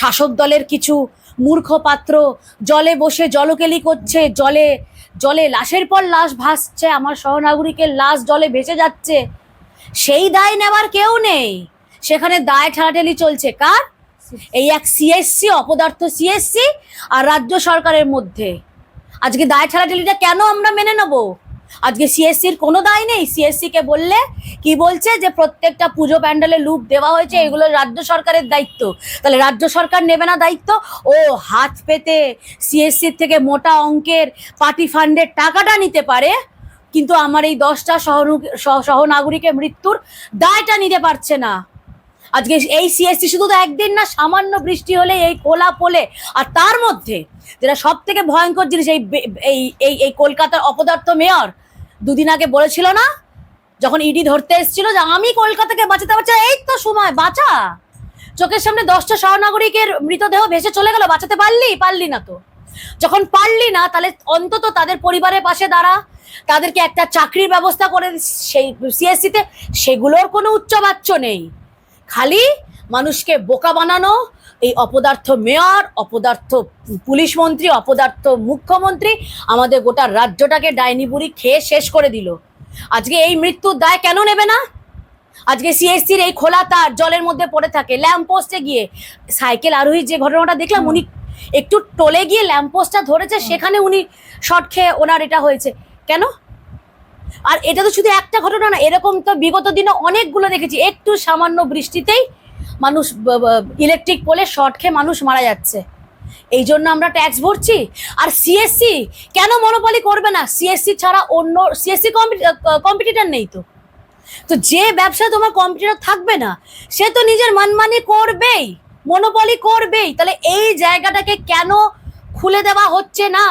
শাসক দলের কিছু মূর্খ পাত্র জলে বসে জলকেলি করছে, জলে জলে লাশের পর লাশ ভাসছে, আমার সহনাগরিকের লাশ জলে ভেসে যাচ্ছে। সেই দায় নেওয়ার কেউ নেই। সেখানে দায় ঠেলাঠেলি চলছে। কার? এই এক সিএসসি, অপদার্থ সিএসসি আর রাজ্য সরকারের মধ্যে। আজকে দায় ঠেলাঠেলিটা কেন আমরা মেনে নেব? আজকে সিএসসির কোনো দায় নেই। সিএসসি কে বললে কি বলছে যে প্রত্যেকটা পুজো প্যান্ডেলে লুপ দেওয়া হয়েছে এগুলো রাজ্য সরকারের দায়িত্ব। তাহলে রাজ্য সরকার নেবে না দায়িত্ব? ও হাত পেতে সিএসসির থেকে মোটা অঙ্কের পার্টি ফান্ডের টাকাটা নিতে পারে কিন্তু আমার এই দশটা সহনু- সহ- সহনাগরিকের মৃত্যুর দায়টা নিতে পারছে না। আজকে এই সিএসসি শুধু তো একদিন না, সামান্য বৃষ্টি হলে এই কোলা পোলে আর তার মধ্যে যেটা সব থেকে ভয়ঙ্কর জিনিস, এই এই এই কলকাতার অপদার্থ মেয়র দুদিন আগে বলেছিল না, যখন ইডি ধরতে এসেছিল যে, আমি কলকাতাকে বাঁচাতে পারছি এই তো সময়, বাঁচা। চোখের সামনে দশটা সহনাগরিকের মৃতদেহ ভেসে চলে গেল, বাঁচাতে পারলি? পারলি না তো। যখন পারলি না, তাহলে অন্তত তাদের পরিবারের পাশে দাঁড়া। তাদেরকে একটা চাকরির ব্যবস্থা করে সেই সিএসসিতে সেগুলোর কোনো উচ্চবাচ্য নেই। খালি মানুষকে বোকা বানানো, এই অপদার্থ মেয়র, অপদার্থ পুলিশ মন্ত্রী, অপদার্থ মুখ্যমন্ত্রী আমাদের গোটা রাজ্যটাকে ডাইনি বুড়ি খেয়ে শেষ করে দিল। আজকে এই মৃত্যুর দায় কেন নেবে না? আজকে সিএসসির এই খোলা তার জলের মধ্যে পড়ে থাকে, ল্যাম্প পোস্টে গিয়ে। সাইকেল আরোহী যে ঘটনাটা দেখলাম, উনি একটু টলে গিয়ে ল্যাম্প পোস্টটা ধরেছে, সেখানে উনি শর্ট খেয়ে ওনার এটা হয়েছে। কেন? আর এটা তো শুধু একটা ঘটনা না, এরকম তো বিগত দিনে অনেকগুলো দেখেছি। একটু সামান্য বৃষ্টিতেই মানুষ ইলেকট্রিক পোলে শর্ট খেয়ে মানুষ মারা যাচ্ছে। এই জন্য আমরা ট্যাক্স ভরছি। আর সিএসসি কেন মনোপলি করবে না? সিএসসি ছাড়া অন্য সিএসসি কম্পিটিটর নেই তো। তো যে ব্যবসা তোমার কম্পিটিটর থাকবে না, সে তো নিজের মানমানি করবেই মনোপলি করবেই। তাহলে এই জায়গাটাকে কেন খুলে দেওয়া হচ্ছে না?